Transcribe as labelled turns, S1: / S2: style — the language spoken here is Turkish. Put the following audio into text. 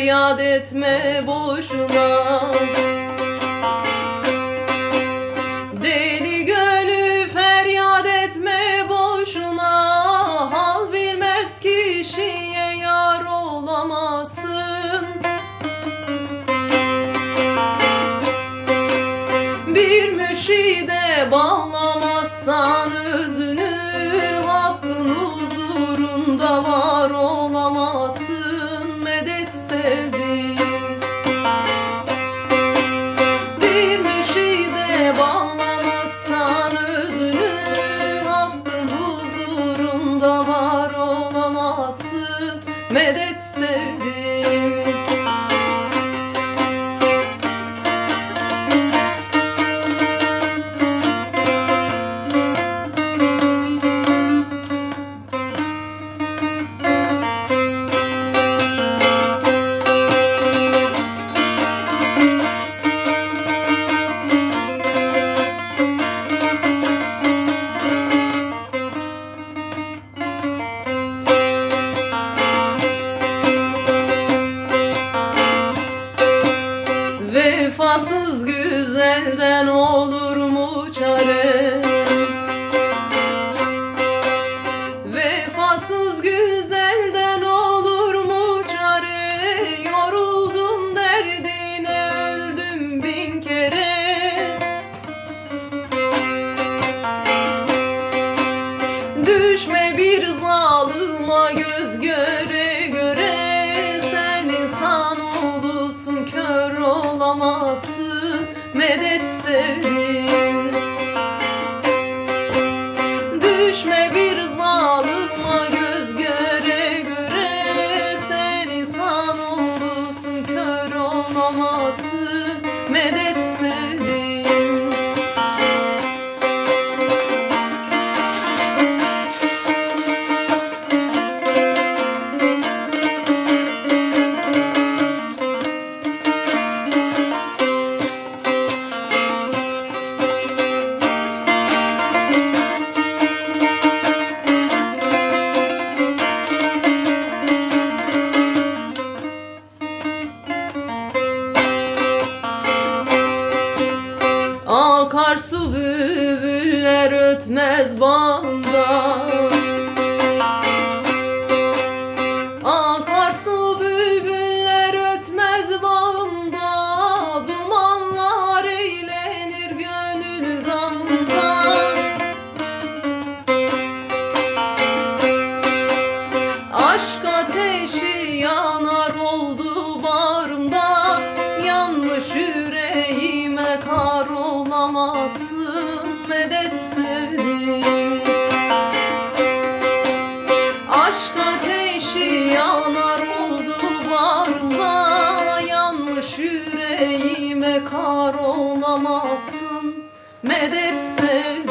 S1: feryat etme boşuna. Deli gönlü feryat etme boşuna. Hal bilmez kişiye yar olamazsın Bir mürşide bağlamazsan özünü Medet güzelden olur mu çare? Vefasız güzelden olur mu çare? Yoruldum derdine öldüm bin kere. Düşme bir zalıma göz göre Akarsu bülbüller ötmez bağımda olamazsın Medet sevdim Aşk ateşi yanar oldu bağrımda Yanmış yüreğime kar olamazsın. Medet sevdim